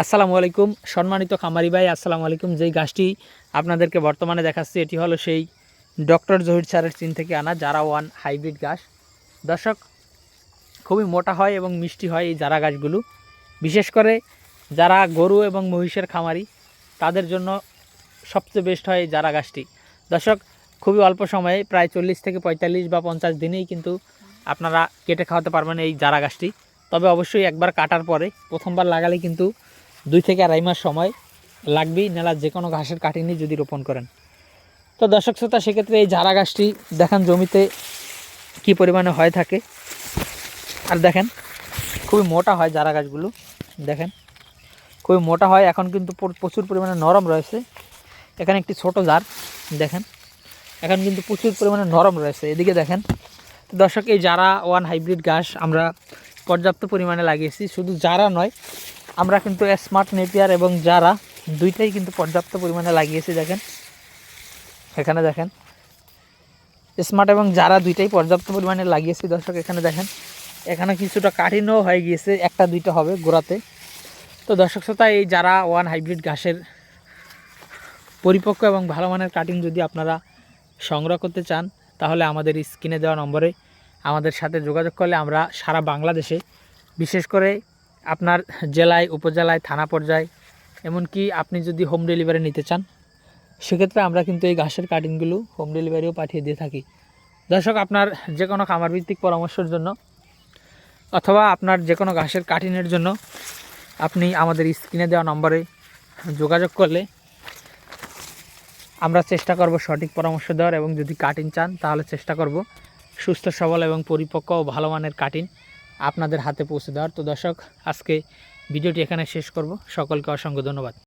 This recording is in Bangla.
আসসালামু আলাইকুম। সম্মানিত খামারি ভাই, আসসালামু আলাইকুম। যেই গাছটি আপনাদেরকে বর্তমানে দেখাচ্ছি, এটি হলো সেই ডক্টর জহির স্যারের চীন থেকে আনা জারা ওয়ান হাইব্রিড গাছ দর্শক, খুবই মোটা হয় এবং মিষ্টি হয় এই জারা গাছগুলো বিশেষ করে যারা গরু এবং মহিষের খামারি, তাদের জন্য সবচেয়ে বেস্ট হয় এই জারা গাছটি দর্শক, খুবই অল্প সময়ে, প্রায় চল্লিশ থেকে পঁয়তাল্লিশ বা পঞ্চাশ দিনেই কিন্তু আপনারা কেটে খাওয়াতে পারবেন এই জারা গাছটি তবে অবশ্যই একবার কাটার পরে প্রথমবার লাগালে কিন্তু দুই থেকে আড়াই মাস সময় লাগবেই নেলা যে কোনো ঘাসের কাটিনি যদি রোপণ করেন। তো দর্শক শ্রোতা, সেক্ষেত্রে এই ঝাড়া গাছটি দেখেন জমিতে কি পরিমাণে হয়ে থাকে। আর দেখেন, খুবই মোটা হয় জারা গাছগুলো দেখেন। খুবই মোটা হয়, এখন কিন্তু প্রচুর পরিমাণে নরম রয়েছে। এখানে একটি ছোট জার দেখেন। এখন কিন্তু প্রচুর পরিমাণে নরম রয়েছে, এদিকে দেখেন। তো দর্শক, এই যারা ওয়ান হাইব্রিড গাছ আমরা পর্যাপ্ত পরিমাণে লাগিয়েছি, শুধু যারা নয় আমরা কিন্তু স্মার্ট নেপিয়ার এবং যারা দুইটাই কিন্তু পর্যাপ্ত পরিমাণে লাগিয়েছি, দেখেন। এখানে দেখেন। স্মার্ট এবং যারা দুইটাই পর্যাপ্ত পরিমাণে লাগিয়েছি, দর্শক, এখানে দেখেন। এখানে কিছুটা কাঠিনও হয়ে গিয়েছে, একটা দুইটা হবে গোড়াতে। তো দর্শক শ্রোতা, এই যারা ওয়ান হাইব্রিড ঘাসের পরিপক্ক এবং ভালো মানের কাটিং যদি আপনারা সংগ্রহ করতে চান, তাহলে আমাদের স্ক্রিনে দেওয়া নম্বরে আমাদের সাথে যোগাযোগ করলে আমরা সারা বাংলাদেশে বিশেষ করে আপনার জেলায়, উপজেলায়, থানা পর্যায়ে, এমনকি আপনি যদি হোম ডেলিভারি নিতে চান, সেক্ষেত্রে আমরা কিন্তু এই ঘাসের কাটিংগুলো হোম ডেলিভারিও পাঠিয়ে দিয়ে থাকি। দর্শক, আপনার যে কোনো খামার ভিত্তিক পরামর্শের জন্য অথবা আপনার যে কোনো ঘাসের কাটিংয়ের জন্য আপনি আমাদের স্ক্রিনে দেওয়া নম্বরে যোগাযোগ করলে আমরা চেষ্টা করব সঠিক পরামর্শ দেওয়ার এবং যদি কাটিং চান, তাহলে চেষ্টা করব সুস্থ, সবল এবং পরিপক্ক ও ভালো মানের কাটিং আপনাদের হাতে পৌঁছে দেওয়ার। তো দর্শক আজকে ভিডিওটি এখানে শেষ করব। সকলকে অসংখ্য ধন্যবাদ।